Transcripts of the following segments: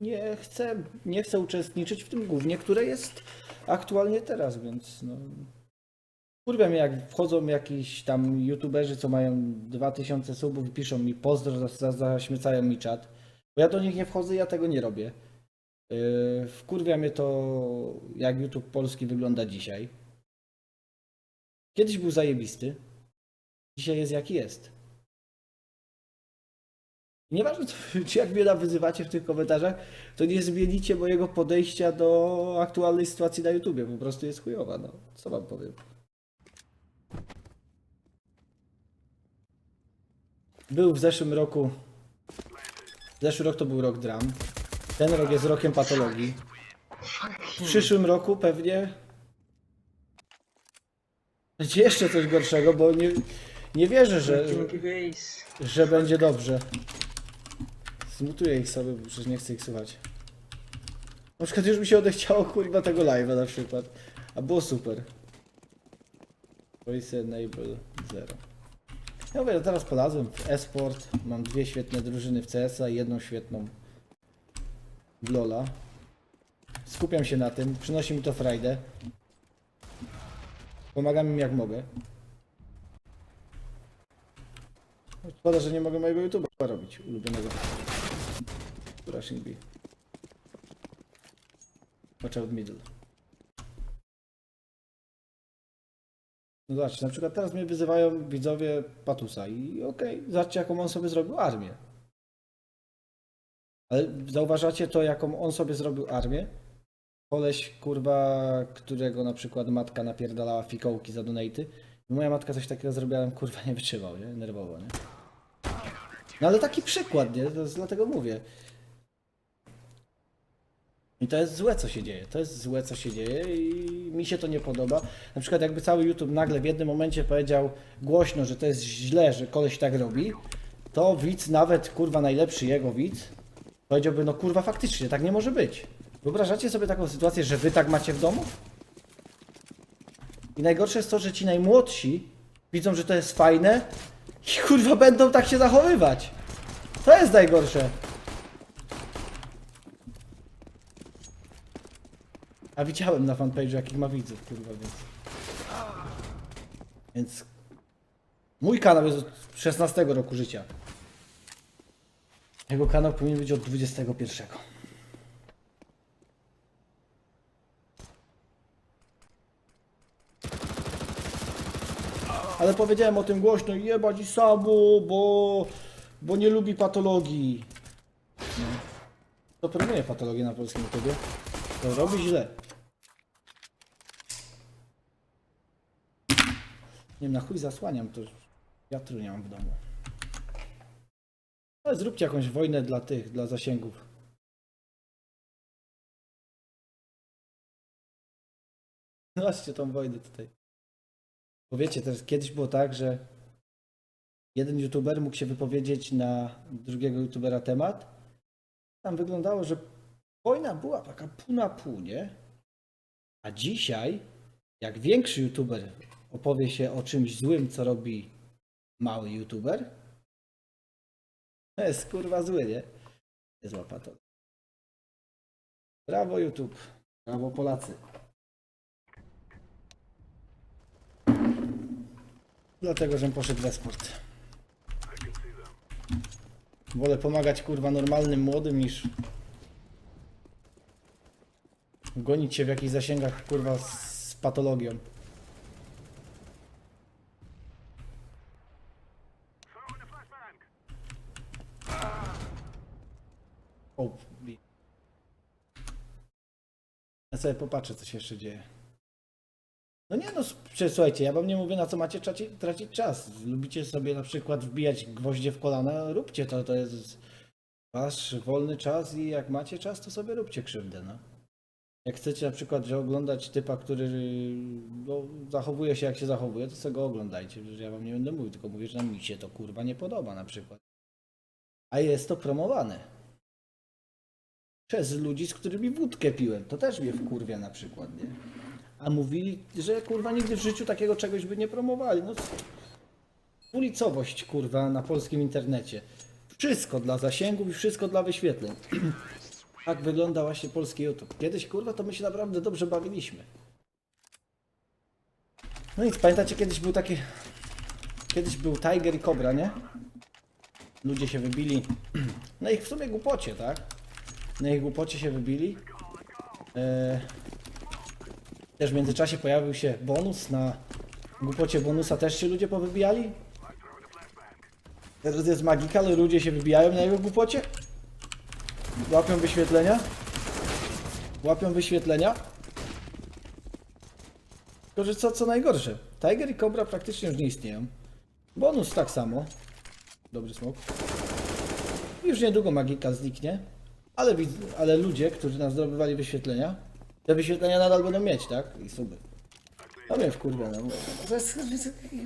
nie chcę, nie chcę uczestniczyć w tym głównie, które jest aktualnie teraz, więc no. Kurwa jak wchodzą jakiś tam youtuberzy, co mają 2000 subów i piszą mi pozdro, za- za- zaśmiecają mi czat. Bo ja do nich nie wchodzę, ja tego nie robię. Yy, wkurwia mnie to, jak YouTube polski wygląda dzisiaj. Kiedyś był zajebisty. Dzisiaj jest jaki jest. Nieważne, czy jak mnie wyzywacie w tych komentarzach, to nie zmienicie mojego podejścia do aktualnej sytuacji na YouTubie. Po prostu jest chujowa, no. Co wam powiem. Był w zeszłym roku. Zeszły rok to był rok dram. Ten rok jest rokiem patologii. W przyszłym roku pewnie będzie jeszcze coś gorszego, bo nie, nie wierzę, że, że będzie dobrze. Zmutuję ich sobie, bo przecież nie chcę ich słuchać. Na przykład już mi się odechciało kurwa tego live'a na przykład. A było super. Voice Enable 0. Ja mówię, teraz polazłem w esport. Mam dwie świetne drużyny w CS-a i jedną świetną w LoL'a. Skupiam się na tym, przynosi mi to frajdę. Pomagam im jak mogę. Szkoda, że nie mogę mojego YouTube'a robić ulubionego. Rushing B. Watch out middle. No zobaczcie, na przykład teraz mnie wyzywają widzowie Patusa i okej, zobaczcie jaką on sobie zrobił armię. Ale zauważacie to, jaką on sobie zrobił armię? Koleś, kurwa, którego na przykład matka napierdalała fikołki za donaty. Moja matka coś takiego zrobiła, kurwa nie wytrzymał, nie? Nerwowo, nie? No ale taki przykład, nie? Dlatego mówię. I to jest złe, co się dzieje. To jest złe, co się dzieje i mi się to nie podoba. Na przykład jakby cały YouTube nagle w jednym momencie powiedział głośno, że to jest źle, że koleś tak robi, to widz, nawet kurwa najlepszy jego widz, powiedziałby, no kurwa faktycznie, tak nie może być. Wyobrażacie sobie taką sytuację, że wy tak macie w domu? I najgorsze jest to, że ci najmłodsi widzą, że to jest fajne i kurwa będą tak się zachowywać. To jest najgorsze. A widziałem na fanpage'u jakich ma widzów, kurwa, więc... Więc... Mój kanał jest od 16 roku życia. Jego kanał powinien być od 21. Ale powiedziałem o tym głośno, jebać i sabu, bo, bo nie lubi patologii. No. To promuje patologię na polskim YouTubie. To robi źle. Nie wiem, na chuj zasłaniam, to wiatru nie mam w domu. Ale zróbcie jakąś wojnę dla tych, dla zasięgów. Zobaczcie tą wojnę tutaj. Bo wiecie, też kiedyś było tak, że jeden youtuber mógł się wypowiedzieć na drugiego youtubera temat. Tam wyglądało, że wojna była taka pół na pół, nie? A dzisiaj, jak większy youtuber opowie się o czymś złym, co robi mały youtuber, to jest kurwa zły, nie? Jest łapa to. Brawo YouTube. Brawo Polacy. Dlatego, żem poszedł w esport. Wolę pomagać kurwa normalnym młodym niż gonić się w jakichś zasięgach kurwa z patologią. O, ja sobie popatrzę, co się jeszcze dzieje. No nie no, słuchajcie, ja wam nie mówię na co macie traci, tracić czas. Lubicie sobie na przykład wbijać gwoździe w kolana, róbcie to, to jest wasz wolny czas i jak macie czas, to sobie róbcie krzywdę, no. Jak chcecie na przykład oglądać typa, który no, zachowuje się jak się zachowuje, to sobie go oglądajcie, ja wam nie będę mówił, tylko mówię, że mi się to kurwa nie podoba na przykład. A jest to promowane. Przez ludzi, z którymi wódkę piłem. To też mnie wkurwia na przykład, nie? A mówili, że kurwa nigdy w życiu takiego czegoś by nie promowali. No ulicowość kurwa na polskim internecie. Wszystko dla zasięgów i wszystko dla wyświetleń. Tak wygląda właśnie polski YouTube. Kiedyś, kurwa, to my się naprawdę dobrze bawiliśmy. No nic, pamiętacie, kiedyś był taki... Kiedyś był Tiger i Cobra, nie? Ludzie się wybili na ich w sumie głupocie, tak? Na ich głupocie się wybili. Eee, też w międzyczasie pojawił się bonus na głupocie bonusa też się ludzie powybijali. Teraz jest magika, ale ludzie się wybijają na jego głupocie. Łapią wyświetlenia. Łapią wyświetlenia. Tylko, że co, co najgorsze, Tiger i Cobra praktycznie już nie istnieją. Bonus tak samo. Dobry smok. Już niedługo magika zniknie. Ale, ale ludzie, którzy nam zdobywali wyświetlenia, te wyświetlenia nadal będą mieć, tak? I suby. No wiem, kurwa, no. To jest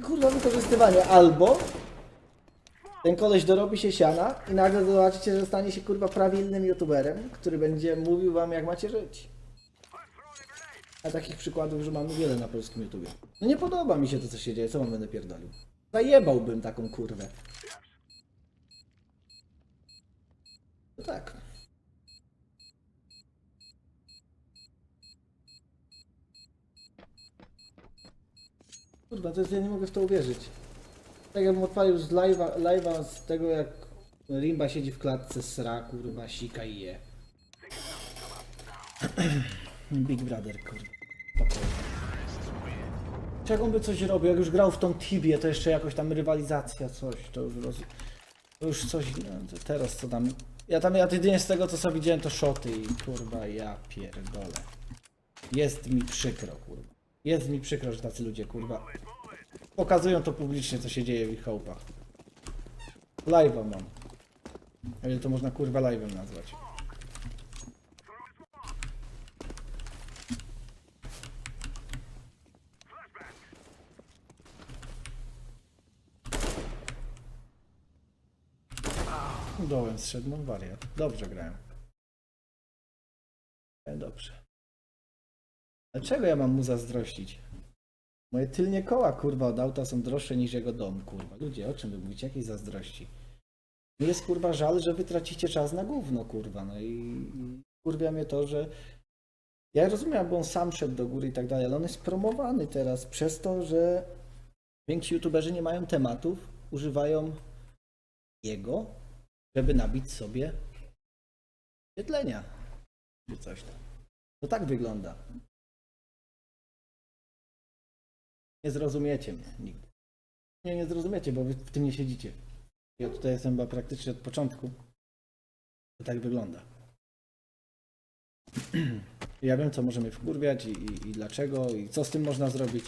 kurwa wykorzystywanie. Albo ten koleś dorobi się siana i nagle zobaczycie, że stanie się kurwa prawilnym youtuberem, który będzie mówił wam jak macie żyć. A takich przykładów, że mamy wiele na polskim YouTubie. No nie podoba mi się to, co się dzieje, co wam będę pierdolił. Zajebałbym taką kurwę. No tak. Kurwa, to jest, ja nie mogę w to uwierzyć. Tak jakbym odpalił z live'a, live'a z tego jak Rimba siedzi w klatce, sra, kurwa, sika i je. Big Brother, kurwa. Spokojnie. Jak on by coś robił, jak już grał w tą Tibię, to jeszcze jakoś tam rywalizacja, coś, to już roz... To już coś, no, teraz co tam... Ja tam, ja jedynie z tego co sobie widziałem to szoty i kurwa, ja pierdolę. Jest mi przykro, kurwa. Jest mi przykro, że tacy ludzie, kurwa, pokazują to publicznie, co się dzieje w ich chałupach. Live'a mam. O ile to można kurwa live'em nazwać. Dołem zszedł, no wariat. Dobrze grałem. E, Dobrze. Dlaczego ja mam mu zazdrościć? Moje tylnie koła, kurwa, od auta są droższe niż jego dom, kurwa. Ludzie, o czym wy mówicie? Jakiej zazdrości? Mi jest, kurwa, żal, że wy tracicie czas na gówno, kurwa, no i, kurwia mnie to, że ja rozumiem, bo on sam szedł do góry i tak dalej, ale on jest promowany teraz przez to, że więksi youtuberzy nie mają tematów, używają jego, żeby nabić sobie świetlenia, czy coś tam. To tak wygląda. Nie zrozumiecie mnie nigdy. Nie, nie zrozumiecie, bo wy w tym nie siedzicie. Ja tutaj jestem chyba praktycznie od początku. To tak wygląda. Ja wiem, co możemy wkurwiać i, i, i dlaczego, i co z tym można zrobić.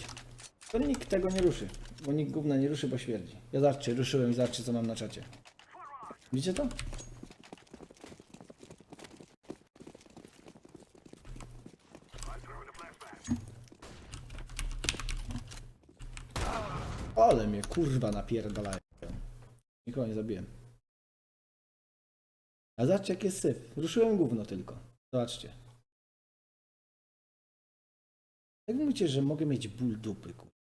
To nikt tego nie ruszy, bo nikt gówna nie ruszy, bo śmierdzi. Ja zobaczcie, ruszyłem i zobaczcie, co mam na czacie. Widzicie to? Ale mnie kurwa napierdalają. Nikogo nie zabiłem. A zobaczcie jak jest syf. Ruszyłem gówno tylko. Zobaczcie. Jak mówicie, że mogę mieć ból dupy, kurwa?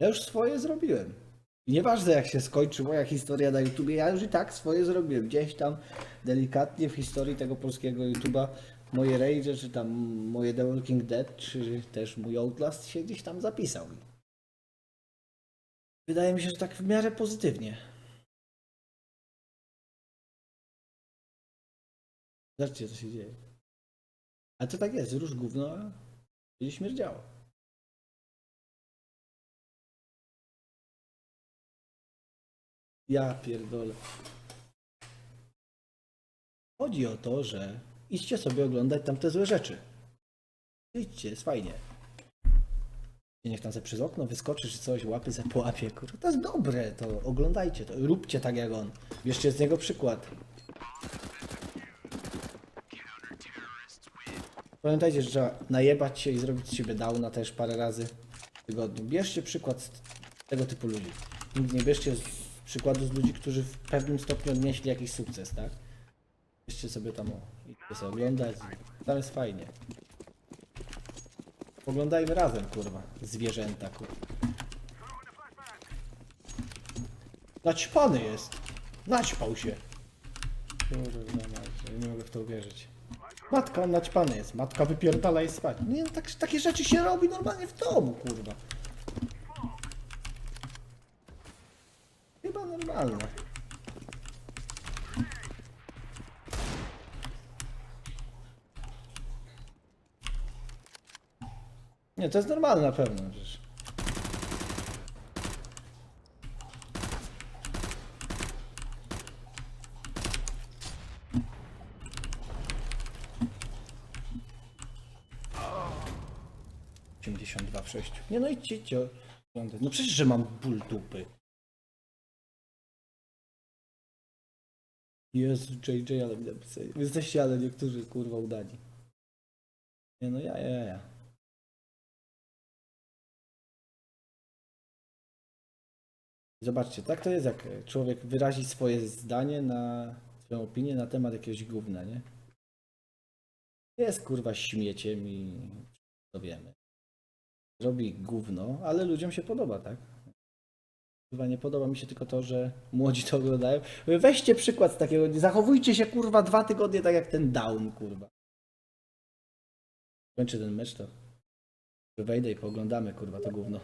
Ja już swoje zrobiłem. I nieważne jak się skończy moja historia na YouTubie, ja już i tak swoje zrobiłem. Gdzieś tam delikatnie w historii tego polskiego YouTuba moje rage, czy tam moje The Walking Dead, czy też mój Outlast się gdzieś tam zapisał. Wydaje mi się, że tak w miarę pozytywnie. Zobaczcie, co się dzieje. A to tak jest, róż gówno, a będzie śmierdziało. Ja pierdolę. Chodzi o to, że idźcie sobie oglądać tamte złe rzeczy. Idźcie, jest fajnie. Niech tam se przez okno wyskoczy czy coś, łapy se połapie. To jest dobre, to oglądajcie to. Róbcie tak jak on. Bierzcie z niego przykład. Pamiętajcie, że trzeba najebać się i zrobić z siebie downa też parę razy w tygodniu. Bierzcie przykład z tego typu ludzi. Nigdy nie bierzcie z przykładu z ludzi, którzy w pewnym stopniu odnieśli jakiś sukces, tak? Bierzcie sobie tam, o, idźcie sobie oglądać. Tam jest fajnie. Oglądajmy razem, kurwa. Zwierzęta, kurwa. Naćpany jest. Naćpał się. Kurwa, nie mogę w to uwierzyć. Matka, on naćpany jest. Matka wypierdala i spać. Nie, no, tak, takie rzeczy się robi normalnie w domu, kurwa. Chyba normalne. Nie, to jest normalne na pewno. Przecież. Osiemdziesiąt dwa w sześciu. Nie no idźcie, idźcie. No przecież, że mam ból dupy. Jezu, JJ, ale. Wy Jesteście, ale niektórzy kurwa udani. Nie no, ja, ja, ja. Zobaczcie, tak to jest, jak człowiek wyrazi swoje zdanie na swoją opinię na temat jakiegoś gówna, nie? Jest kurwa śmieciem i to wiemy. Robi gówno, ale ludziom się podoba, tak? Chyba nie podoba mi się tylko to, że młodzi to oglądają. Weźcie przykład z takiego, zachowujcie się kurwa dwa tygodnie tak jak ten down, kurwa. Kończę ten mecz to. Wejdę i pooglądamy kurwa to gówno.